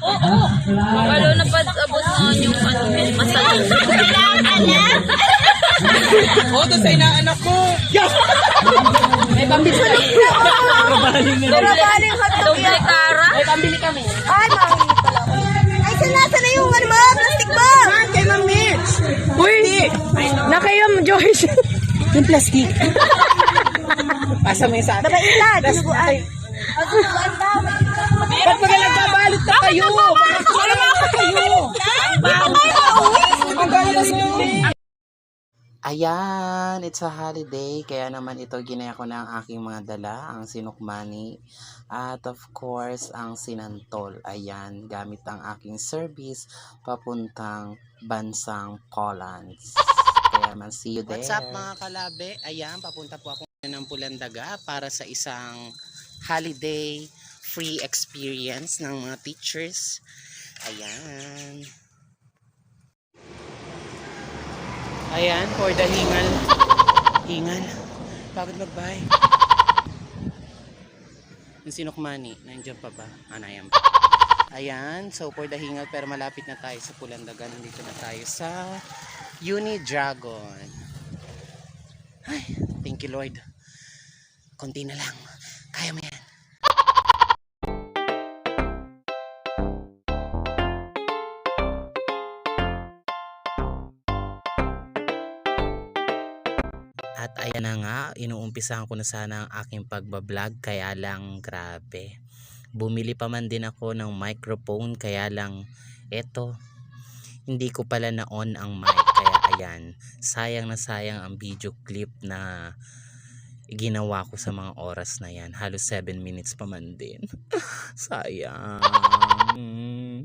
Oo. Lalo na pa abot na yung ano, masaya. Oo, doon sa inaanak ko. May pambili kami. Doble, doble kara. May pambili kami. Ay, mahingi pala. Ay, sana, sana yung ano mo, plastic ba? Saan kay Ma'am Mitch? Uy! Na kayo, Joyce. Yung plastic. Pasa mo yung sa. Babaila, dinuguan. Ang dinuguan daw. Ba't ba nagbabalot na kayo? Bakit na kayo? Ang galas nyo. Ayan, it's a holiday. Kaya naman ito ginaya ko na ang aking mga dala, ang sinukmani. At of course, ang sinantol. Ayan, gamit ang aking service papuntang bansang Poland. Kaya man, see you there. What's up mga kalabe? Ayan, papunta po ako ng Pulandaga para sa isang holiday free experience ng mga teachers. Ayan. Ayan, for the hingal. Hingal. Bakit magbahay? Yung sinukmani, nandiyan pa ba? Ah, nayan pa. Ayan, so for the hingal, pero malapit na tayo sa Pulandaga. Nandito na tayo sa Uni Dragon. Ay, thank you Lord. Konti na lang. Kaya mo yan. At ayan na nga, inuumpisahan ko na sana ang aking pagbablog kaya lang grabe. Bumili pa man din ako ng microphone kaya lang eto, hindi ko pala na-on ang mic kaya ayan, sayang na sayang ang video clip na ginawa ko sa mga oras na yan. Halos 7 minutes pa man din. sayang.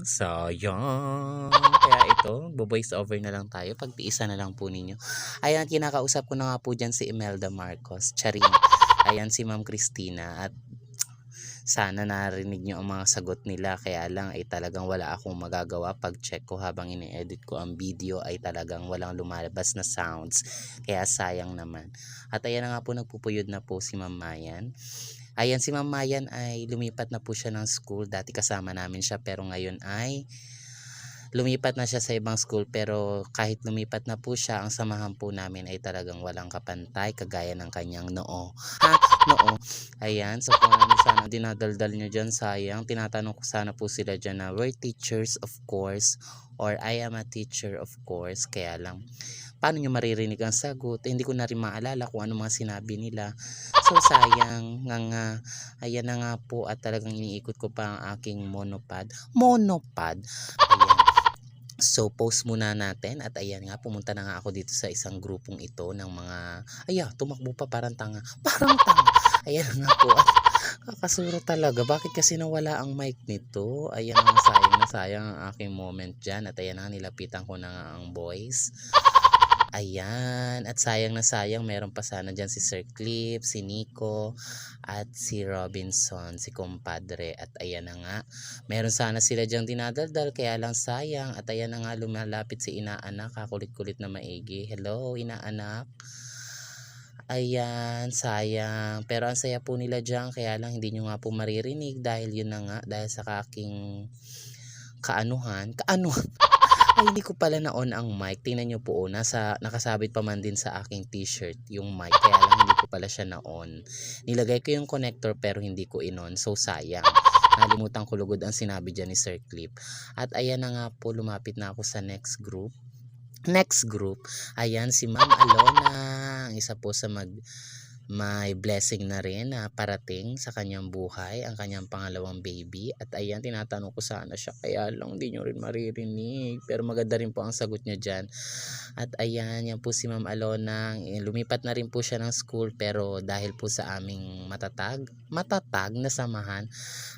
Sayang. Kaya ito, voice over na lang tayo. Pagtiisa na lang po ninyo. Ayan, kinakausap ko na nga po dyan si Imelda Marcos. Charing. Ayan si Ma'am Christina. At sana narinig nyo ang mga sagot nila. Kaya lang ay talagang wala akong magagawa. Pag check ko habang ini-edit ko ang video ay talagang walang lumalabas na sounds. Kaya sayang naman. At ayan na nga po nagpupuyod na po si Ma'am Mayan. Ayan si Ma'am Mayan ay lumipat na po siya ng school. Dati kasama namin siya pero ngayon ay lumipat na siya sa ibang school pero kahit lumipat na po siya ang samahan po namin ay talagang walang kapantay kagaya ng kanyang noo ha noo. Ayan so kung ano sana dinadaldal nyo dyan sayang. Tinatanong ko sana po sila dyan na we're teachers of course or I am a teacher of course. Kaya lang paano nyo maririnig ang sagot? Eh, hindi ko na rin maalala kung ano mga sinabi nila. So sayang nga nga. Ayan na nga po at talagang iniikot ko pa ang aking monopod. Monopod. Ayan So, post muna natin at ayan nga, pumunta na nga ako dito sa isang grupong ito ng mga, aya, tumakbo pa parang tanga. Parang tanga. Ayan nga po. At kakasuro talaga. Bakit kasi nawala ang mic nito? Ayan nga, sayang na sayang ang aking moment dyan. At ayan nga, nilapitan ko na nga ang voice. Ayan. At sayang na sayang, meron pa sana dyan si Sir Cliff, si Nico, at si Robinson, si compadre. At ayan na nga, meron sana sila dyan dinadaldal, kaya lang sayang. At ayan na nga, lumalapit si inaanak, kakulit-kulit na maigi. Hello, inaanak. Ayan, sayang. Pero ang saya po nila dyan, kaya lang hindi nyo nga po maririnig dahil yun na nga, dahil sa kaking kaanuhan, kaanuhan, ay hindi ko pala na-on ang mic. Tingnan nyo po, oh, nasa, nakasabit pa man din sa aking t-shirt yung mic. Kaya lang hindi ko pala siya na-on. Nilagay ko yung connector pero hindi ko inon. So sayang. Nalimutan ko lugod ang sinabi dyan ni Sir Clip. At ayan na nga po, lumapit na ako sa next group. Next group, ayan si Ma'am Alona, isa po sa mag may blessing na rin na parating sa kanyang buhay, ang kanyang pangalawang baby. At ayan, tinatanong ko sana siya, kaya lang hindi nyo rin maririnig. Pero maganda rin po ang sagot niya dyan. At ayan, yan po si Ma'am Alona. Eh, Lumipat na rin po siya ng school, pero dahil po sa aming matatag, matatag na samahan,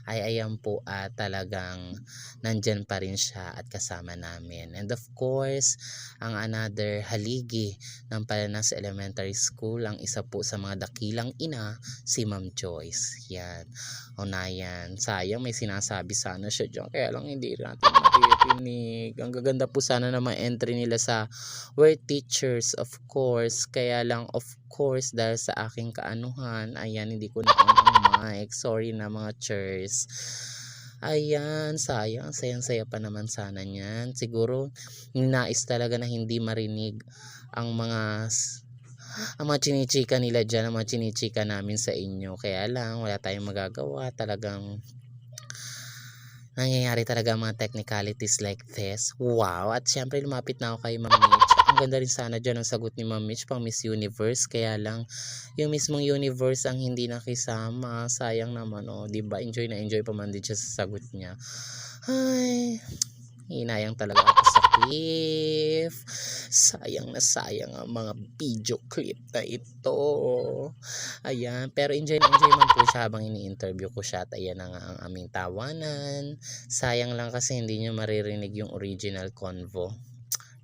ay ayan po at talagang nandyan pa rin siya at kasama namin. And of course, ang another haligi ng Palanas Elementary School, ang isa po sa mga dakilang ina, si Ma'am Joyce. Yan. O na yan. Sayang may sinasabi sana siya dyan. Kaya lang hindi natin maririnig. Ang gaganda po sana ng mga entry nila sa We're teachers, of course. Kaya lang, of course, dahil sa aking kaanuhan, ayan, hindi ko na ang mic. Sorry na mga chers. Ayan, sayang. Sayang-saya pa naman sana niyan. Siguro, nais talaga na hindi marinig ang mga ang mga chinichika nila dyan, ang mga chinichika namin sa inyo. Kaya lang, wala tayong magagawa. Talagang nangyayari talaga mga technicalities like this. Wow! At syempre, lumapit na ako kay Ma'am Mitch. Ang ganda rin sana dyan ang sagot ni Ma'am Mitch pang Miss Universe. Kaya lang, yung mismong universe ang hindi nakisama. Sayang naman, oh. ba Enjoy na enjoy pa man din siya sa sagot niya. Ay, hinayang talaga ako cliff. Sayang na sayang ang mga video clip na ito. Ayan, pero enjoy enjoy man po siya habang ini-interview ko siya at ayan na nga ang aming tawanan. Sayang lang kasi hindi nyo maririnig yung original convo.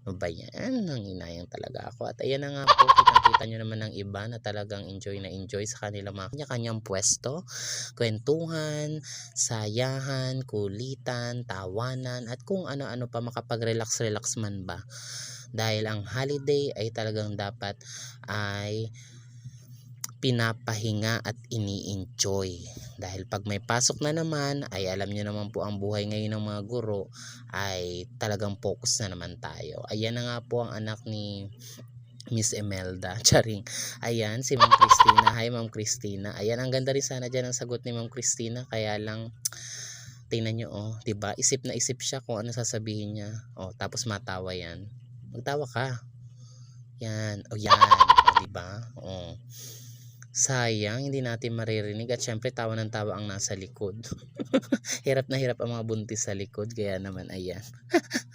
Ano ba yan? Nanginayang talaga ako. At ayan na nga po, kitang-kita nyo naman ng iba na talagang enjoy na enjoy sa kanilang mga kanya-kanyang pwesto. Kwentuhan, sayahan, kulitan, tawanan, at kung ano-ano pa makapag-relax-relax man ba. Dahil ang holiday ay talagang dapat ay pinapahinga at ini-enjoy. Dahil pag may pasok na naman, ay alam nyo naman po ang buhay ngayon ng mga guro ay talagang focus na naman tayo. Ayan na nga po ang anak ni Miss Emelda. Charing. Ayan, si Ma'am Christina. Hi, Ma'am Christina. Ayan, ang ganda rin sana dyan ang sagot ni Ma'am Christina. Kaya lang, tingnan nyo, oh, ba Isip na isip siya kung ano sasabihin niya. Oh, tapos matawa yan. Magtawa ka. Yan. O, yan. O, 'di ba Oh. Sayang, hindi natin maririnig at syempre tawa ng tawa ang nasa likod. hirap na hirap ang mga buntis sa likod, kaya naman ayan.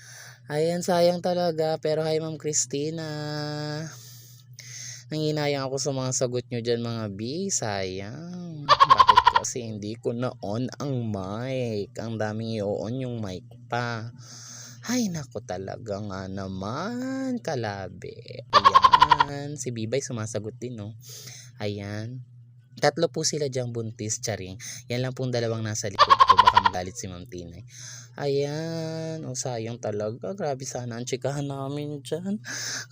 ayan, sayang talaga. Pero hi Ma'am Christina. Nanginayang ako sa mga sagot nyo dyan mga B. Sayang. Bakit kasi hindi ko na-on ang mic? Ang daming i-on yung mic pa. Ay, nako talaga nga naman. Kalabe. Ayan. Si Bibay sumasagot din, no? Ayan. Tatlo po sila diyang buntis, charing. Yan lang pong dalawang nasa likod ko. Baka magalit si Ma'am Tinay. Ayan. O, sayang talaga. Grabe sana ang chikahan namin dyan.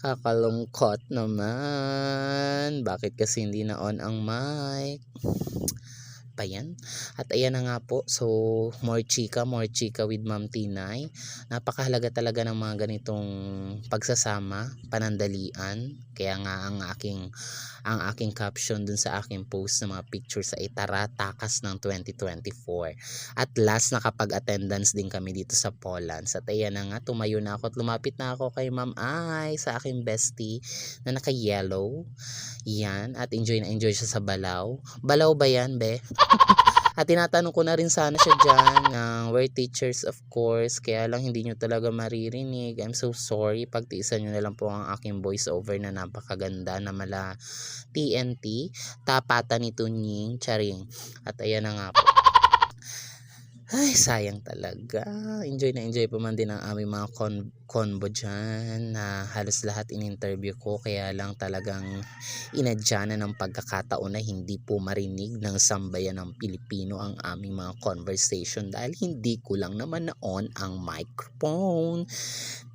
Kakalungkot naman. Bakit kasi hindi na on ang mic? pa yan. At ayan na nga po. So, more chika, more chika with Ma'am Tinay. Napakahalaga talaga ng mga ganitong pagsasama, panandalian. Kaya nga ang aking ang aking caption dun sa aking post ng mga pictures sa Itara Takas ng 2024. At last nakapag-attendance din kami dito sa Polands. At ayan na nga, tumayo na ako at lumapit na ako kay Ma'am Ay sa aking bestie na naka-yellow. Yan. At enjoy na enjoy siya sa balaw. Balaw ba yan, be? At tinatanong ko na rin sana siya dyan ng we're teachers of course. Kaya lang hindi nyo talaga maririnig. I'm so sorry. Pagtiisan nyo na lang po ang aking voice over na napakaganda na mala TNT. Tapatan ni Tunying Charing. At ayan na nga po. Ay, sayang talaga. Enjoy na enjoy pa man din ang aming mga con convo dyan na halos lahat in-interview ko. Kaya lang talagang inadya na ng pagkakataon na hindi po marinig ng sambayan ng Pilipino ang aming mga conversation dahil hindi ko lang naman na-on ang microphone.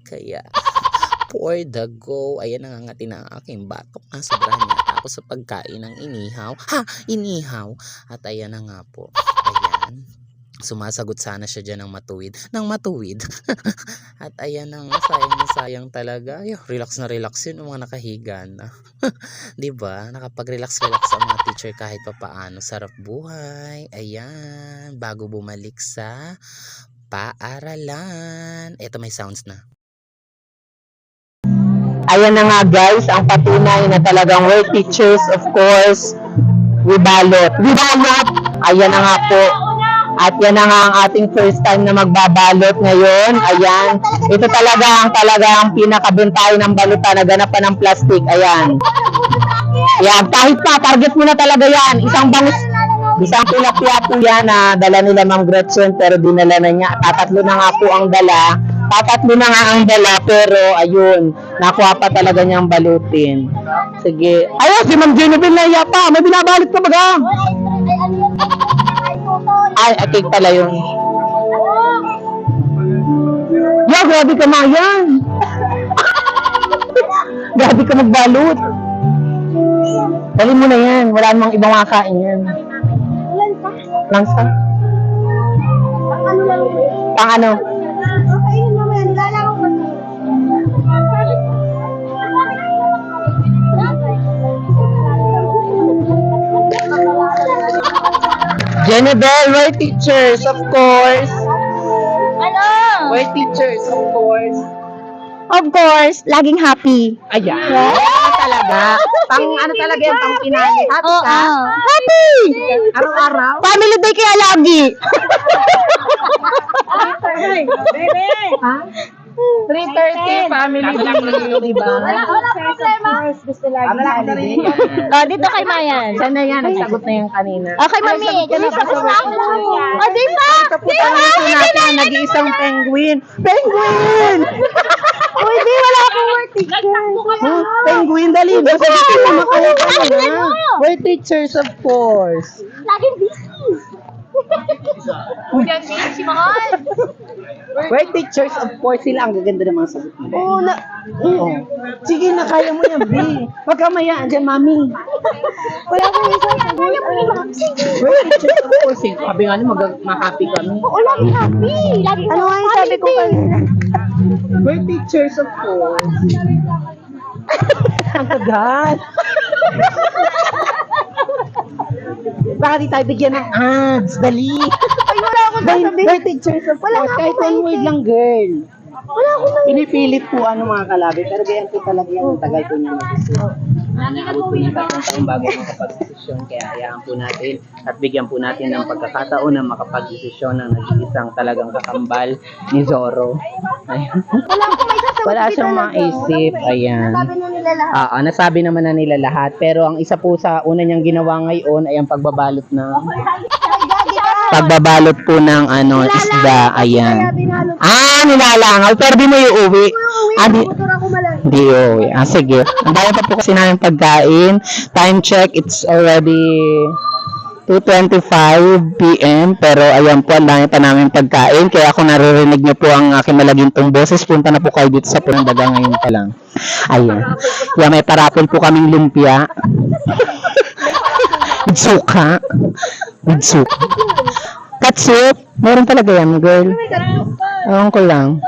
Kaya, for the go, ayan nangangati na ang aking batok na sobrahan niya tapos sa pagkain ng inihaw. Ha! Inihaw! At ayan na nga po. Ayan sumasagot sana siya dyan ng matuwid. Ng matuwid. At ayan na nga, sayang na sayang talaga. Ay, relax na relax yun, mga nakahiga na. ba Nakapag-relax-relax ang mga teacher kahit pa paano. Sarap buhay. Ayan. Bago bumalik sa paaralan. Ito may sounds na. Ayan na nga guys, ang patunay na talagang we're teachers, of course, we balot. We balot! Ayan na nga po. At yan na nga ang ating first time na magbabalot ngayon. Ayan. Ito talaga ang talaga ang pinakabintay ng balutan na ganap pa ng plastic. Ayan. Yan. Kahit pa, target mo na talaga yan. Isang bangus, isang tilapia po yan na dala nila Ma'am Gretchen pero dinala na niya. Tatatlo na nga po ang dala. Tatatlo na nga ang dala pero ayun, nakuha pa talaga niyang balutin. Sige. Ayun, si Ma'am Genevieve na yata. May binabalot ka ba ga? Ay, cake pala yun. Ya, grabe ka na yan. grabe ka magbalot. Dali mo na yan. Wala namang ibang makain yan. Langsa? Pang ano? Okay, Jennifer, we're teachers, of course. Ano? We're teachers, of course. Of course, laging happy. Ayan. Ano talaga? Pang ano talaga yan? Pang pinali. Happy ka? Happy! Araw-araw? Family day kaya lagi. Ha? 3.30, family day, di ba? Wala problema. Oh, dito kay Mayan. Sana yan, nagsagot na yan kanina. Okay, mami. Dito sa kasama. Oh, di ba? Di ba? Natin ang nag-iisang penguin. Penguin! Uy, di, wala akong work teacher. Penguin, dali. Basta hindi ka makakaya na. We're teachers, of course. Laging busy. We're teachers, of course. Sila ang gaganda ng mga sagot nila. Oo, na. Oo. Sige na, kaya mo yan, B. Huwag ka mayaan dyan, mami. Wala akong isang Kaya mo ni Mami. We're teachers, of course. eh. Sabi nga ni, mag- ma-happy kami. Oo, laging happy. Laging ano nga yung sabi ko kanina? We're teachers, of course. Ang kagat. Baka di tayo bigyan ng ads. Dali. Ay, wala akong We're, sasabihin. we're teachers, of Wala course. nga Kahit akong one word lang, girl. Wala akong Pinipilit po ano mga kalabi, pero ganyan po talaga yung tagal ko niya mag-isip. Naabot po niya tatlong taong bago makapag-desisyon, kaya hayaan po natin at bigyan po natin ng pagkakataon na makapag-desisyon ng nag-iisang talagang kakambal ni Zorro. Ayun. Wala akong may sasabihin. Wala siyang maisip, ayan. Sabi na nila lahat. Ah, ah, nasabi naman na nila lahat, pero ang isa po sa una niyang ginawa ngayon ay ang pagbabalot ng pagbabalot po ng ano isda, ayan. Ah, nilalangaw, pero di mo iuwi. Ah, di. Hindi, oh. Ah, sige. Ang dami pa po kasi namin pagkain. Time check, it's already 2.25 p.m. Pero ayan po, ang dami pa namin pagkain. Kaya kung naririnig niyo po ang aking malagintong boses, punta na po kayo dito sa Punang Daga ngayon pa lang. Ayan. Kaya may parapol po kaming lumpia. Suka. Suka. Katsup. Meron talaga yan, girl. Ewan ko lang.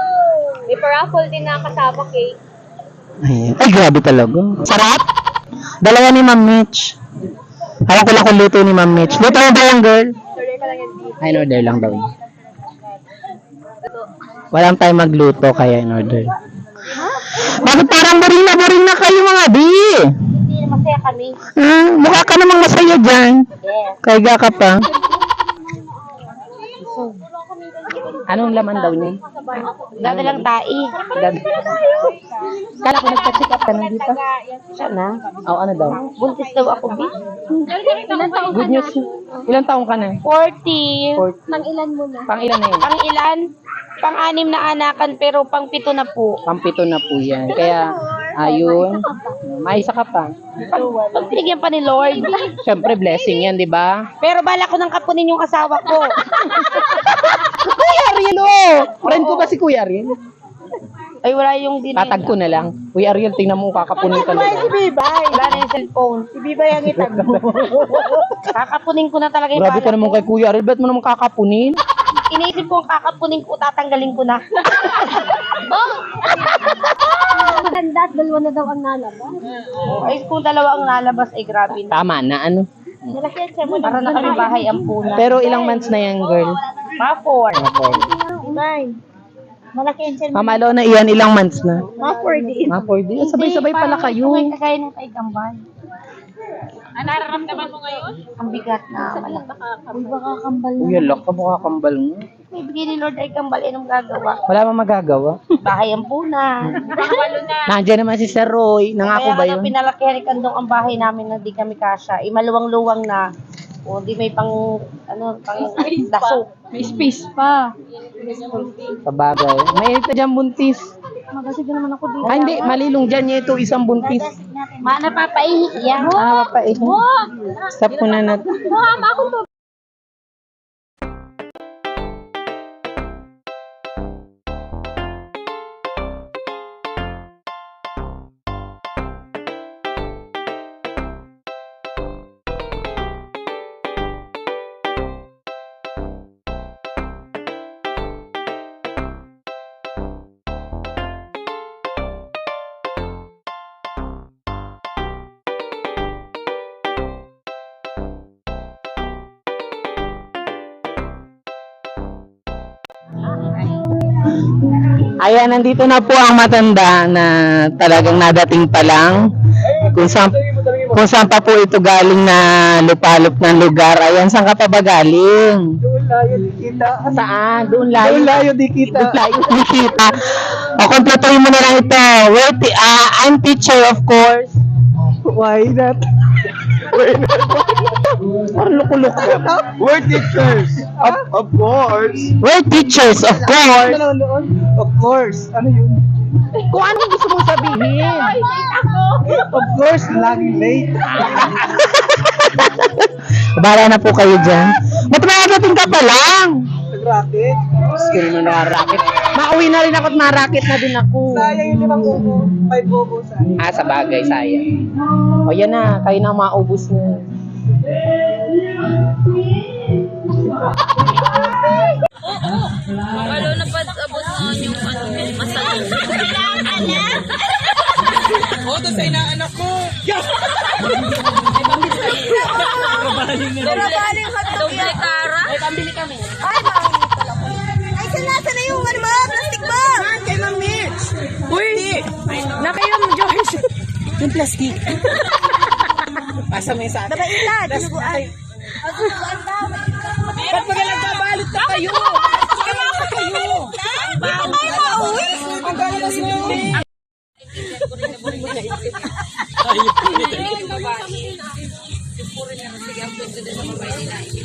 May paraffle din na kasama cake. Ayan. Ay, grabe talaga. Sarap! Dalawa ni Ma'am Mitch. Alam ko lang kung luto ni Ma'am Mitch. Luto mo ba yan, girl? Ay, in order lang daw. Walang tayo magluto, kaya in order. Bakit parang boring na boring na kayo mga bi? Hindi masaya kami. Hmm, mukha ka namang masaya dyan. Kaya ka pa. Anong laman daw niya? Dadalang tai. Dad. Kala ko nagpa-check up ka na dito. Siya na. Oh, ano daw? Buntis daw ako, bi. Ilan taong Good news. Ilang taong ka na? 40. Four- Pang ilan mo na? Pang ilan na yun? Pang ilan? Pang anim na anakan pero pang pito na po. Pampito na po yan. Kaya, ayun. May isa ka pa. Pag binigyan pa ni Lord. Siyempre, blessing yan, di ba? Pero bala ko nang kapunin yung asawa ko. Kuya Ariel, oh! Friend ko ba si Kuya Ariel? Ay, wala yung din. Tatag ko na lang. Kuya Ariel, tingnan mo, kakapunin ka na. Bibay. Wala na yung cellphone. Si Bibay ang itag mo. Kakapunin ko na talaga yung Grabe ka naman kay Kuya Ariel. Ba't mo naman kakapunin? Iniisip ko ang kakapunin ko, tatanggalin ko na. Maganda at dalawa na daw ang nalabas. Ay, kung dalawa ang nalabas, ay grabe na. Tama na, ano? Para na kami bahay ang puna. Pero ilang months na yan, girl? Ma, four. Okay. Nine. Malaki ang tiyan. Mama Lona, iyan, ilang months na? Ma, four din. Mga 4 days. Sabay-sabay pala kayo. Kagaya ng kay Ano nararamdaman mo ngayon? Ang bigat na malaki. Uy, baka kambal na. Kuya, lock ka mukha kambal mo. May bigay ni Lord ay kambal, anong gagawa? Wala mang magagawa. Bahay ang puna. Nandiyan naman si Sir Roy. Nangako Kaya ba nga yun? pinalakihan ni Kandong ang bahay namin na di kami kasha. Imaluwang-luwang na. O di may pang, ano, pang daso. May space pa. Sa bagay. May ito dyan buntis. Magasig naman ako dito. Ah, hindi. Malilong dyan niya ito. Isang buntis. Ma, napapaihi yan. Ah, pa eh. Stop ko na natin. Mama, ako Ayan, nandito na po ang matanda na talagang nadating pa lang. Kung saan, kung saan pa po ito galing na lupalop ng lugar. Ayan, saan ka pa ba galing? Doon layo di kita. Saan? Doon layo. Doon layo di kita. Doon layo di kita. O, kompletuhin mo na lang ito. Where ti- ah, I'm teacher, of course. Why not? Parang loko-loko. We're teachers. Of, of course. We're teachers, of course. Of course. Ano yun? Kung anong gusto mong sabihin. Of course, laging late. Bahala na po kayo dyan. Ba't makagating ka pa lang? Nag-rocket. Skill mo na racket. Mauwi na rin ako at maracket na din ako. Sayang yung limang ubo. Five ubo sayang. Ah, sa bagay, sayang. O yan na, kayo na maubos na. Lalo na pag abot noon yung ano, masalo. Oo, doon sa inaanak ko. Doble, doble kara. Ay, pambili kami. Ay, sana na yung ano mo, plastic mo! Kay Ma'am Mitch. Uy! Na kayo, Joyce. Yung plastic. Pasa mo yung sa akin. Babaila, dinuguan. Ba't pag nagbabalot na kayo? Kaya pa kayo. Hindi pa tayo mauwi. Ang galas mo.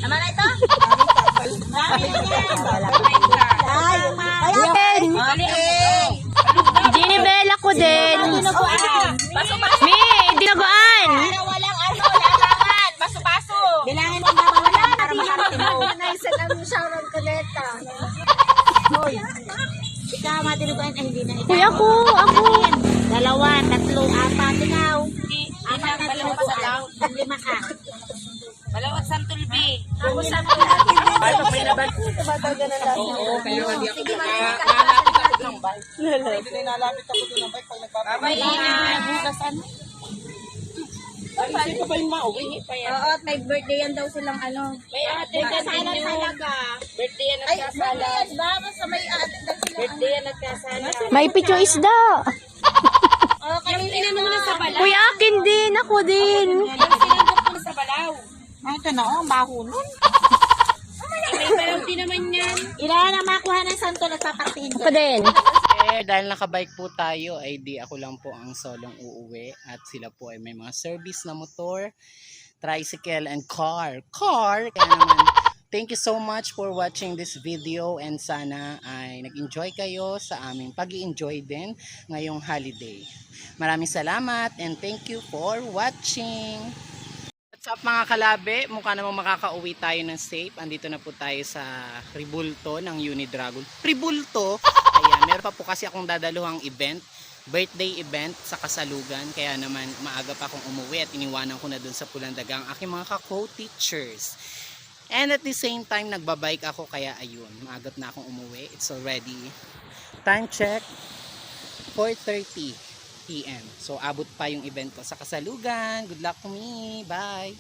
Tama na ito? Ay, ay, Ginibela ko din. dinuguan. Ikaw, matinuguan. Ay, hindi na. Ikaw. Kuya ko, ako. Dalawa, tatlo, apat, ikaw. Apat na tinuguan. Lima ka. Balawat Santulbi. Ako sa mga Ay, pag may nabal. Oo, kaya nga di ako nalapit ako ng bike. Hindi na nalapit ako doon ng bike pag nagpapalapit. Ay, hindi pa ba yung mauwi? Oo, may birthday yan daw silang ano. May ate ka sana talaga. Birthday yan Ay, birthday yan ba? Basta may ate daw silang Birthday yan nagkasala. May picture isda. Oh, kami inano mo na sa bala. Kuya, akin din. Ako din. Yung sinandok ko sa Balaw. Ay, ito na, oh, baho nun. May penalty naman yan. Ilan ang makuha ng santo at papatiin ko. Ako din. Eh, dahil nakabike po tayo, ay di ako lang po ang solong uuwi. At sila po ay may mga service na motor, tricycle, and car. Car! Kaya naman, thank you so much for watching this video and sana ay nag-enjoy kayo sa aming pag enjoy din ngayong holiday. Maraming salamat and thank you for watching! What's up mga kalabe? Mukha namang makakauwi tayo ng safe. Andito na po tayo sa Ribulto ng Unidragon. Ribulto? Ayan, meron pa po kasi akong dadaluhang event. Birthday event sa Kasalugan. Kaya naman maaga pa akong umuwi at iniwanan ko na dun sa Pulandaga ang aking mga ka-co-teachers. And at the same time, nagbabike ako kaya ayun, maagat na akong umuwi. It's already time check 4.30 p.m. So abot pa yung event ko sa Kasalugan. Good luck to me. Bye!